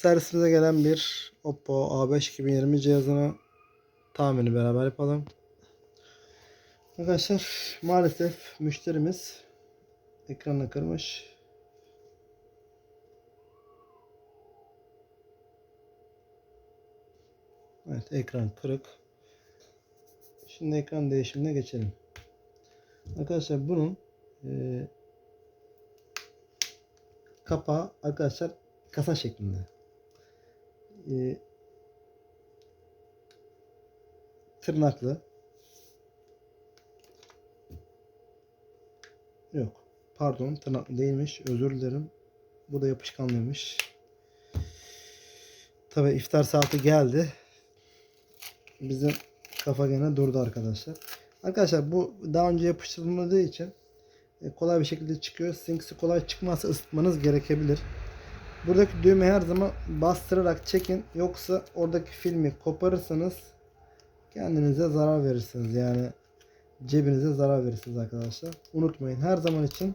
servisimize gelen bir Oppo A5 2020 cihazını tahmini beraber yapalım. Arkadaşlar maalesef müşterimiz ekranını kırmış. Evet ekran kırık. Şimdi ekran değişimine geçelim. Arkadaşlar bunun e, kapağı arkadaşlar kasa şeklinde. E, tırnaklı. Yok. Pardon tırnaklı değilmiş. Özür dilerim. Bu da yapışkanlıymış. Tabi iftar saati geldi. Bizim kafa gene durdu arkadaşlar. Arkadaşlar bu daha önce yapıştırılmadığı için e, kolay bir şekilde çıkıyor. Sinkisi kolay çıkmazsa ısıtmanız gerekebilir. Buradaki düğmeyi her zaman bastırarak çekin. Yoksa oradaki filmi koparırsanız kendinize zarar verirsiniz. Yani cebinize zarar verirsiniz arkadaşlar. Unutmayın her zaman için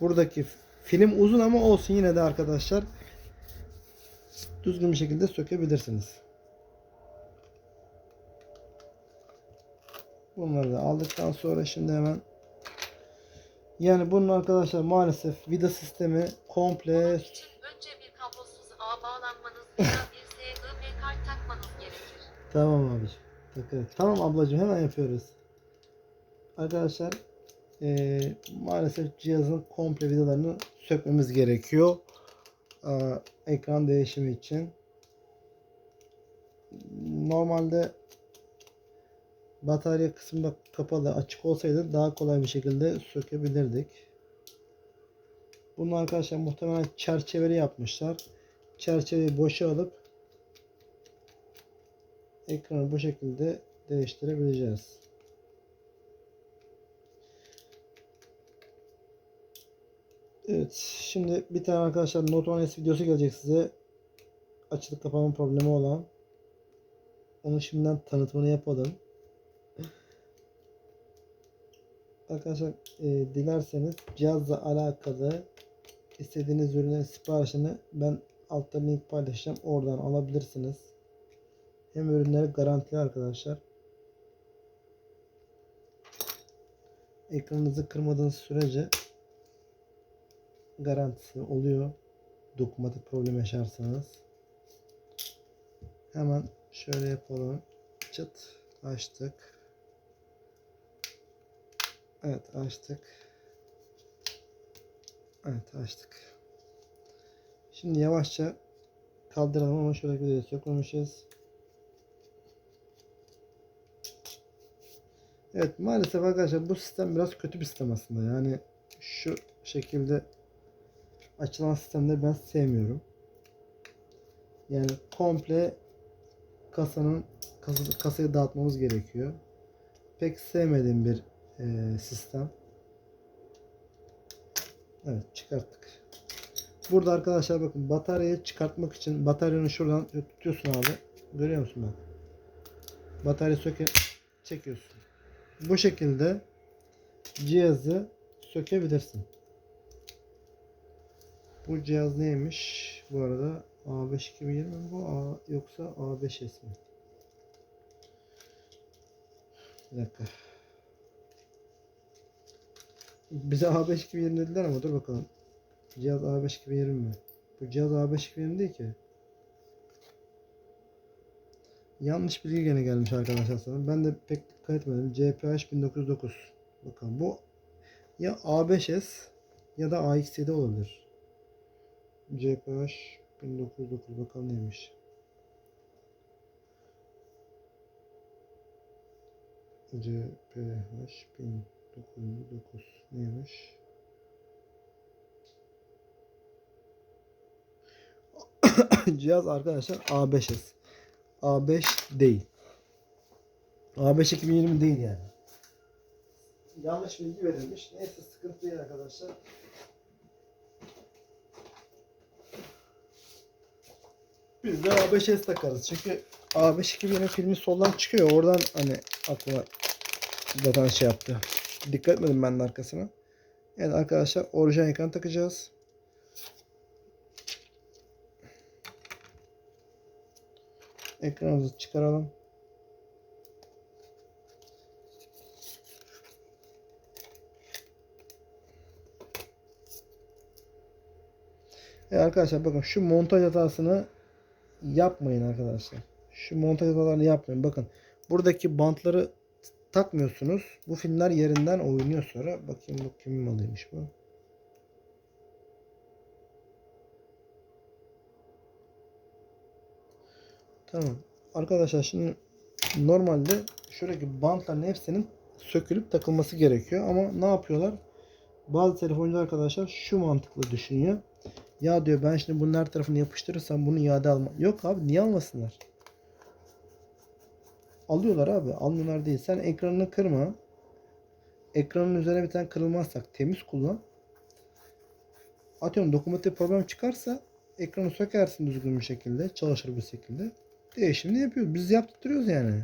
buradaki film uzun ama olsun yine de arkadaşlar düzgün bir şekilde sökebilirsiniz. Bunları da aldıktan sonra şimdi hemen yani bunun arkadaşlar maalesef vida sistemi komple Tamam abicim. Takılır. Tamam ablacığım hemen yapıyoruz. Arkadaşlar eee, maalesef cihazın komple vidalarını sökmemiz gerekiyor. Aa, ekran değişimi için. Normalde batarya kısmında kapalı açık olsaydı daha kolay bir şekilde sökebilirdik. Bunu arkadaşlar muhtemelen çerçeveli yapmışlar. Çerçeveyi boşa alıp ekranı bu şekilde değiştirebileceğiz. Evet, şimdi bir tane arkadaşlar Note 10S videosu gelecek size. Açılıp kapama problemi olan. Onu şimdiden tanıtımını yapalım. Arkadaşlar e, dilerseniz cihazla alakalı istediğiniz ürünlerin siparişini ben altta link paylaşacağım. Oradan alabilirsiniz. Hem ürünleri garantili arkadaşlar. Ekranınızı kırmadığınız sürece garantisi oluyor. Dokunmatik problem yaşarsanız. Hemen şöyle yapalım. Çıt açtık. Evet açtık. Evet açtık. Şimdi yavaşça kaldıralım ama şöyle bir sökmemişiz. Evet maalesef arkadaşlar bu sistem biraz kötü bir sistem aslında. Yani şu şekilde açılan sistemleri ben sevmiyorum. Yani komple kasanın kasa, kasayı dağıtmamız gerekiyor. Pek sevmediğim bir e, sistem. Evet çıkarttık. Burada arkadaşlar bakın bataryayı çıkartmak için bataryanın şuradan tutuyorsun abi. Görüyor musun bak? Batarya söke çekiyorsun. Bu şekilde cihazı sökebilirsin. Bu cihaz neymiş? Bu arada A5 2020 mi bu? A, yoksa A5S mi? Bir dakika. Bize A5 2020 dediler ama dur bakalım. Cihaz A5 2020 mi? Bu cihaz A5 2020 değil ki. Yanlış bilgi gene gelmiş arkadaşlar sanırım. Ben de pek dikkat etmedim. CPH 1909. Bakın bu ya A5S ya da AX7 olabilir. CPH 1909 bakalım neymiş. CPH 1909 neymiş? Cihaz arkadaşlar A5S. A5 değil. A5 2020 değil yani. Yanlış bilgi verilmiş. Neyse sıkıntı değil arkadaşlar. Biz de A5S takarız. Çünkü A5 2020 filmi soldan çıkıyor. Oradan hani aklıma zaten şey yaptı. Dikkat etmedim ben de arkasına. Evet arkadaşlar orijinal ekran takacağız. Ekranımızı çıkaralım. E arkadaşlar bakın şu montaj hatasını yapmayın arkadaşlar. Şu montaj hatalarını yapmayın. Bakın buradaki bantları takmıyorsunuz. Bu filmler yerinden oynuyor sonra. Bakayım bu kimin malıymış bu. Tamam. Arkadaşlar şimdi normalde şuradaki bantların hepsinin sökülüp takılması gerekiyor. Ama ne yapıyorlar? Bazı telefoncu arkadaşlar şu mantıklı düşünüyor. Ya diyor ben şimdi bunun her tarafını yapıştırırsam bunu iade alma. Yok abi niye almasınlar? Alıyorlar abi. Almıyorlar değil. Sen ekranını kırma. Ekranın üzerine bir tane kırılmazsak temiz kullan. Atıyorum dokunmatik problem çıkarsa ekranı sökersin düzgün bir şekilde. Çalışır bir şekilde. Değişimini yapıyoruz. Biz yaptırıyoruz yani.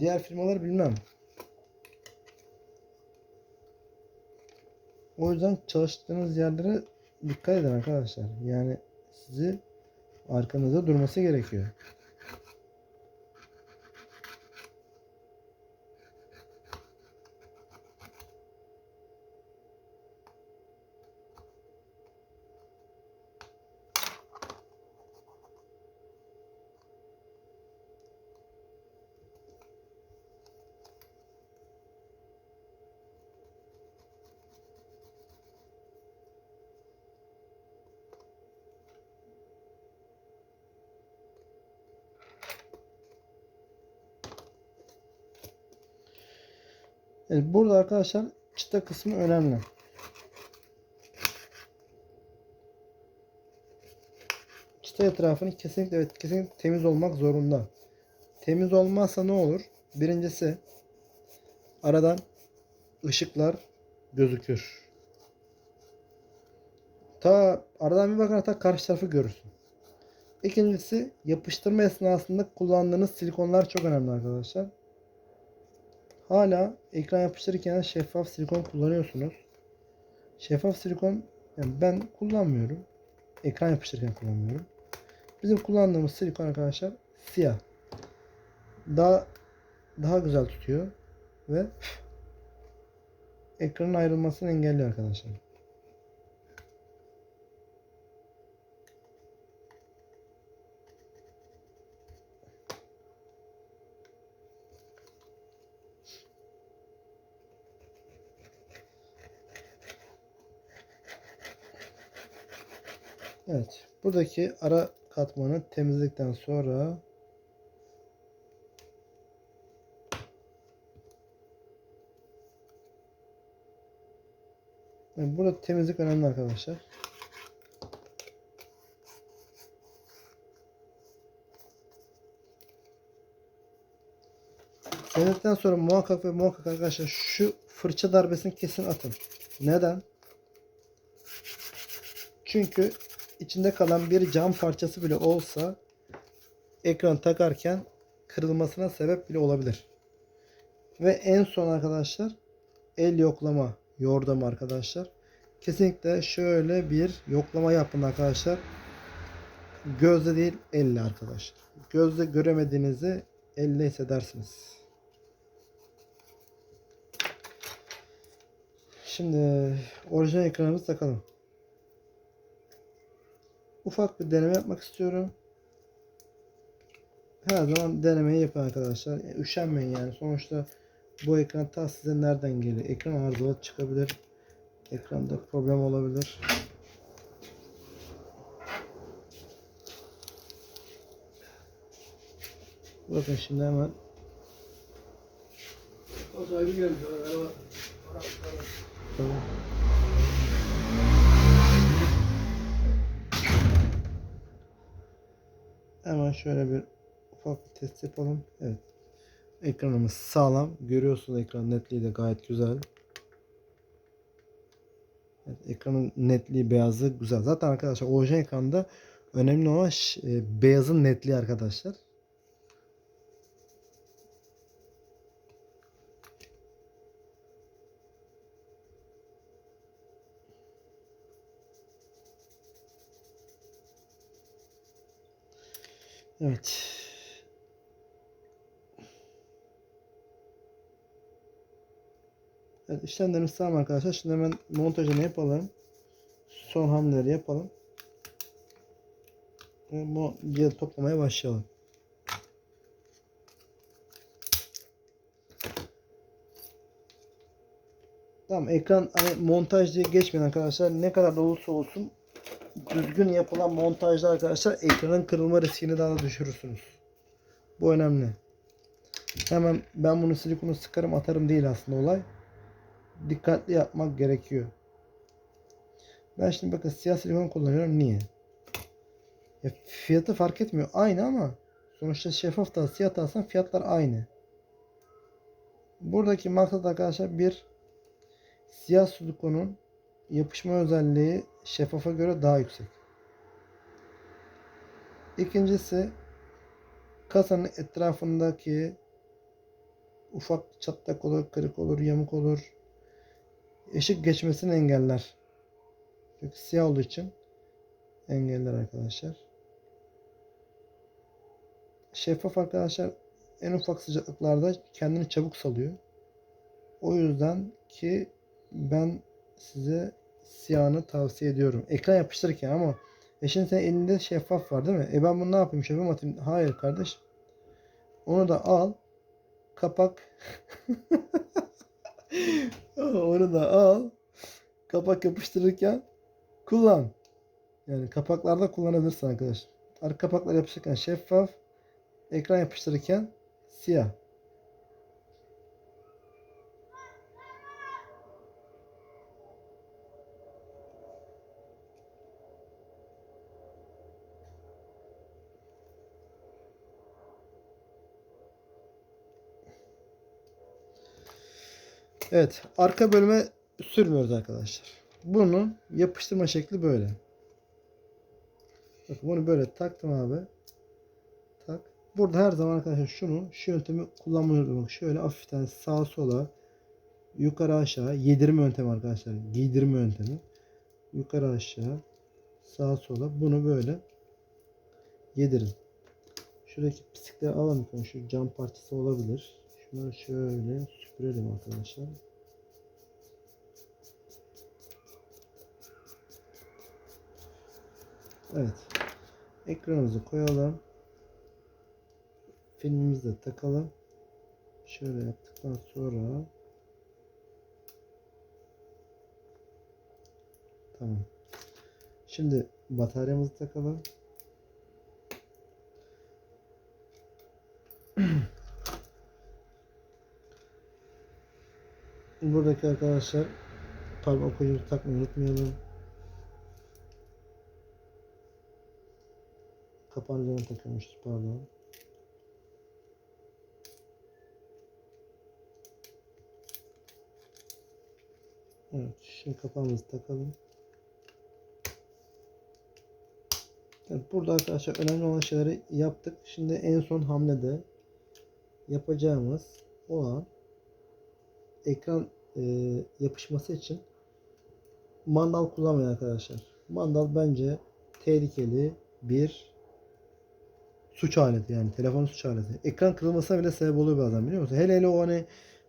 Diğer firmalar bilmem. O yüzden çalıştığınız yerlere dikkat edin arkadaşlar. Yani sizi arkanızda durması gerekiyor. Evet, burada arkadaşlar çıta kısmı önemli. Çıta etrafını kesinlikle evet kesinlikle temiz olmak zorunda. Temiz olmazsa ne olur? Birincisi aradan ışıklar gözükür. Ta aradan bir bakar ta karşı tarafı görürsün. İkincisi yapıştırma esnasında kullandığınız silikonlar çok önemli arkadaşlar. Hala ekran yapıştırırken şeffaf silikon kullanıyorsunuz. Şeffaf silikon yani ben kullanmıyorum. Ekran yapıştırırken kullanmıyorum. Bizim kullandığımız silikon arkadaşlar siyah. Daha daha güzel tutuyor ve ekranın ayrılmasını engelliyor arkadaşlar. Evet. Buradaki ara katmanı temizledikten sonra Evet, burada temizlik önemli arkadaşlar. Temizledikten sonra muhakkak ve muhakkak arkadaşlar şu fırça darbesini kesin atın. Neden? Çünkü içinde kalan bir cam parçası bile olsa ekran takarken kırılmasına sebep bile olabilir. Ve en son arkadaşlar el yoklama yordamı arkadaşlar. Kesinlikle şöyle bir yoklama yapın arkadaşlar. Gözle değil elle arkadaşlar. Gözle göremediğinizi elle hissedersiniz. Şimdi orijinal ekranımızı takalım ufak bir deneme yapmak istiyorum. Her zaman denemeyi yapın arkadaşlar. E, Üşenmeyin yani. Sonuçta bu ekran ta size nereden geliyor? Ekran arızalı çıkabilir. Ekranda problem olabilir. Bakın şimdi hemen O sahibi geldi. Araba. Tamam. Hemen şöyle bir ufak bir test yapalım. Evet. Ekranımız sağlam. Görüyorsunuz ekran netliği de gayet güzel. Evet, ekranın netliği beyazı güzel. Zaten arkadaşlar orijinal ekranda önemli olan e, beyazın netliği arkadaşlar. Evet. Evet işlemlerimiz tamam arkadaşlar. Şimdi hemen montajını yapalım. Son hamleleri yapalım. Ve bu cihazı toplamaya başlayalım. Tamam ekran hani montaj diye geçmeyin arkadaşlar. Ne kadar da olursa olsun düzgün yapılan montajda arkadaşlar ekranın kırılma riskini daha da düşürürsünüz. Bu önemli. Hemen ben bunu silikonu sıkarım atarım değil aslında olay. Dikkatli yapmak gerekiyor. Ben şimdi bakın siyah silikon kullanıyorum. Niye? Ya fiyatı fark etmiyor. Aynı ama sonuçta şeffaf da siyah da alsan fiyatlar aynı. Buradaki maksat arkadaşlar bir siyah silikonun yapışma özelliği şeffafa göre daha yüksek. İkincisi kasanın etrafındaki ufak çatlak olur, kırık olur, yamuk olur. Işık geçmesini engeller. Çünkü siyah olduğu için engeller arkadaşlar. Şeffaf arkadaşlar en ufak sıcaklıklarda kendini çabuk salıyor. O yüzden ki ben size siyahını tavsiye ediyorum. Ekran yapıştırırken ama e şimdi senin elinde şeffaf var değil mi? E ben bunu ne yapayım? Şeffaf atayım? Hayır kardeş. Onu da al. Kapak. Onu da al. Kapak yapıştırırken kullan. Yani kapaklarda kullanabilirsin arkadaş. Arka kapaklar yapıştırırken şeffaf. Ekran yapıştırırken siyah. Evet. Arka bölüme sürmüyoruz arkadaşlar. Bunun yapıştırma şekli böyle. Bakın bunu böyle taktım abi. Tak. Burada her zaman arkadaşlar şunu şu yöntemi kullanmıyoruz. Bak şöyle hafiften sağa sola yukarı aşağı yedirme yöntemi arkadaşlar. Giydirme yöntemi. Yukarı aşağı sağa sola bunu böyle yedirin. Şuradaki pislikleri alalım. Şu cam parçası olabilir. Şunları şöyle süpürelim arkadaşlar. Evet. Ekranımızı koyalım. Filmimizi de takalım. Şöyle yaptıktan sonra Tamam. Şimdi bataryamızı takalım. Buradaki arkadaşlar parmak okuyucu takmayı unutmayalım. Kapağın üzerine takıyormuşuz pardon. Evet, şimdi kapağımızı takalım. Evet, burada arkadaşlar önemli olan şeyleri yaptık. Şimdi en son hamlede yapacağımız olan ekran e, yapışması için mandal kullanmayın arkadaşlar. Mandal bence tehlikeli bir suç aleti yani telefon suç aleti. Ekran kırılmasına bile sebep oluyor bazen biliyor musun? Hele hele o hani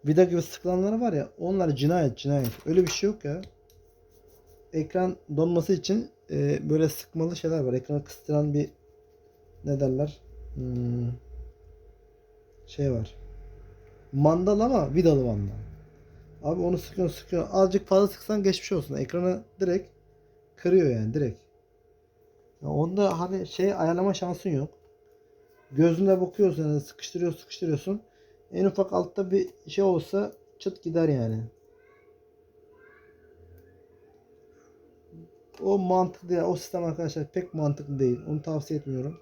vida gibi sıkılanlar var ya onlar cinayet cinayet. Öyle bir şey yok ya. Ekran donması için e, böyle sıkmalı şeyler var. Ekranı kıstıran bir ne derler? Hmm, şey var. Mandal ama vidalı mandal. Abi onu sıkıyorsun sıkıyorsun. Azıcık fazla sıksan geçmiş olsun. Ekranı direkt kırıyor yani direkt. Onda hani şey ayarlama şansın yok. Gözünde bakıyorsun yani sıkıştırıyorsun. En ufak altta bir şey olsa çıt gider yani. O mantıklı ya o sistem arkadaşlar pek mantıklı değil. Onu tavsiye etmiyorum.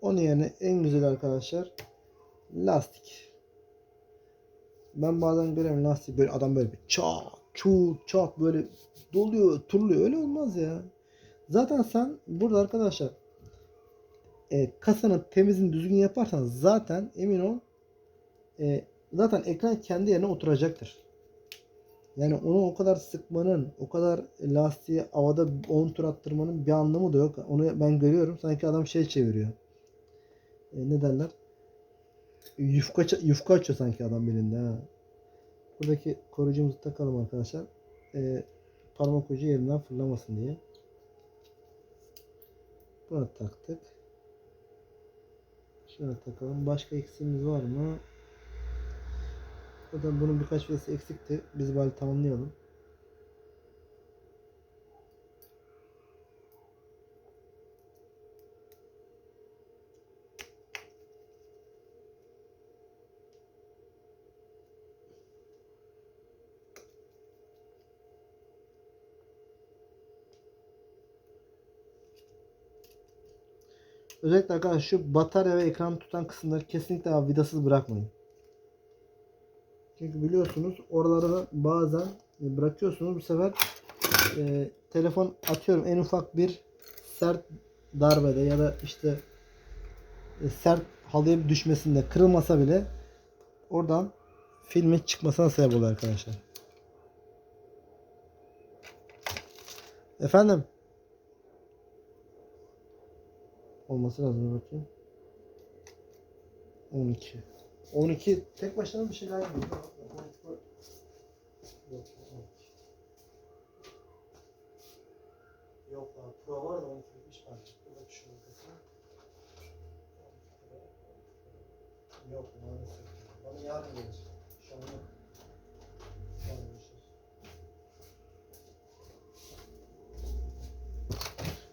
Onun yerine en güzel arkadaşlar lastik. Ben bazen görüyorum lastik böyle adam böyle bir çat çut çat böyle doluyor turluyor öyle olmaz ya. Zaten sen burada arkadaşlar e, kasanın temizini düzgün yaparsan zaten emin ol e, zaten ekran kendi yerine oturacaktır. Yani onu o kadar sıkmanın, o kadar lastiği havada 10 tur attırmanın bir anlamı da yok. Onu ben görüyorum. Sanki adam şey çeviriyor. e, ne derler? Yufka, yufka açıyor sanki adam belinde ha. Buradaki koruyucumuzu takalım arkadaşlar. E, parmak ucu yerinden fırlamasın diye. Bunu taktık. Şöyle takalım. Başka eksiğimiz var mı? Zaten bunun birkaç vidası eksikti. Biz bari tamamlayalım. Özellikle arkadaşlar şu batarya ve ekran tutan kısımları kesinlikle vidasız bırakmayın. Çünkü biliyorsunuz oralara bazen bırakıyorsunuz bu sefer e, telefon atıyorum en ufak bir sert darbede ya da işte e, sert halıya düşmesinde kırılmasa bile oradan filmin çıkmasına sebep oluyor arkadaşlar. Efendim? Olması lazım bakayım. 12. 12 tek başına bir şeyler yapıyor. Yok, 12. Yok lan Pro var da 12 bitmiş bence. Burada bir şey yok. Yok maalesef. Bana yarın gelir. Şu an yok.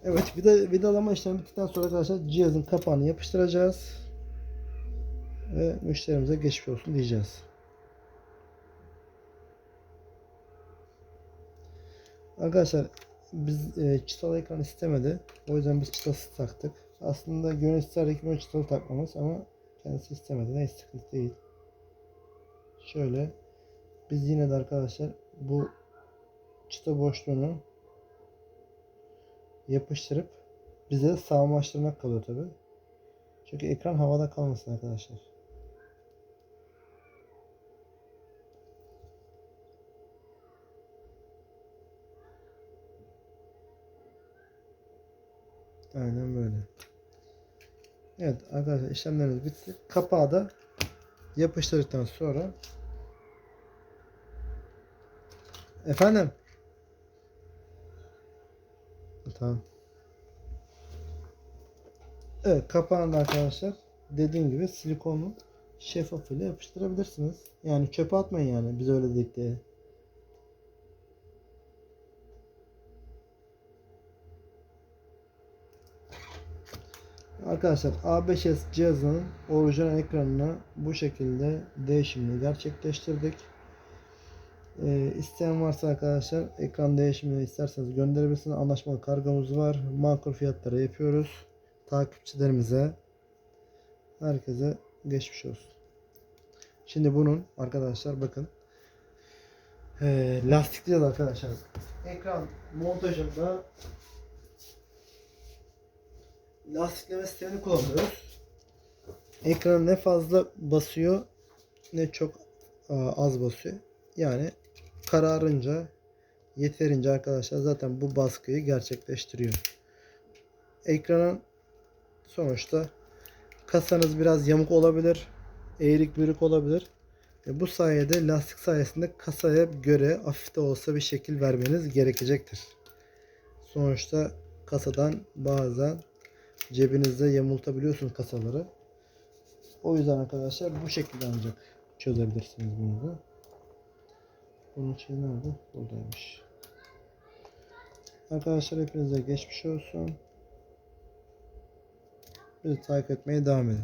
Evet vida, vidalama işlemi bittikten sonra arkadaşlar cihazın kapağını yapıştıracağız. Ve müşterimize geçmiş olsun diyeceğiz. Arkadaşlar biz e, çıtalı ekran istemedi. O yüzden biz çıtasız taktık. Aslında gönül isterdik böyle çıtalı takmamız ama kendisi istemedi. Neyse sıkıntı değil. Şöyle biz yine de arkadaşlar bu çıta boşluğunu yapıştırıp bize sağlamlaştırmak kalıyor tabi. Çünkü ekran havada kalmasın arkadaşlar. Aynen böyle. Evet arkadaşlar işlemlerimiz bitti. Kapağı da yapıştırdıktan sonra Efendim? Tamam. Evet kapağını da arkadaşlar dediğim gibi silikonlu şeffaf ile yapıştırabilirsiniz. Yani çöpe atmayın yani biz öyle dedik diye. Arkadaşlar A5s cihazının orijinal ekranına bu şekilde değişimini gerçekleştirdik. Ee, isteyen varsa arkadaşlar ekran değişimini isterseniz gönderebilirsiniz. Anlaşmalı kargomuz var. Makul fiyatlara yapıyoruz. Takipçilerimize herkese geçmiş olsun. Şimdi bunun arkadaşlar bakın ee, lastikli arkadaşlar ekran montajında lastikleme sistemini kullanıyoruz. Ekran ne fazla basıyor ne çok az basıyor. Yani kararınca yeterince arkadaşlar zaten bu baskıyı gerçekleştiriyor. Ekranın sonuçta kasanız biraz yamuk olabilir. Eğrik bürük olabilir. E bu sayede lastik sayesinde kasaya göre hafif de olsa bir şekil vermeniz gerekecektir. Sonuçta kasadan bazen cebinizde yamultabiliyorsunuz kasaları. O yüzden arkadaşlar bu şekilde ancak çözebilirsiniz bunu da. Bunun şey nerede? Buradaymış. Arkadaşlar hepinize geçmiş olsun. Bizi takip etmeye devam edin.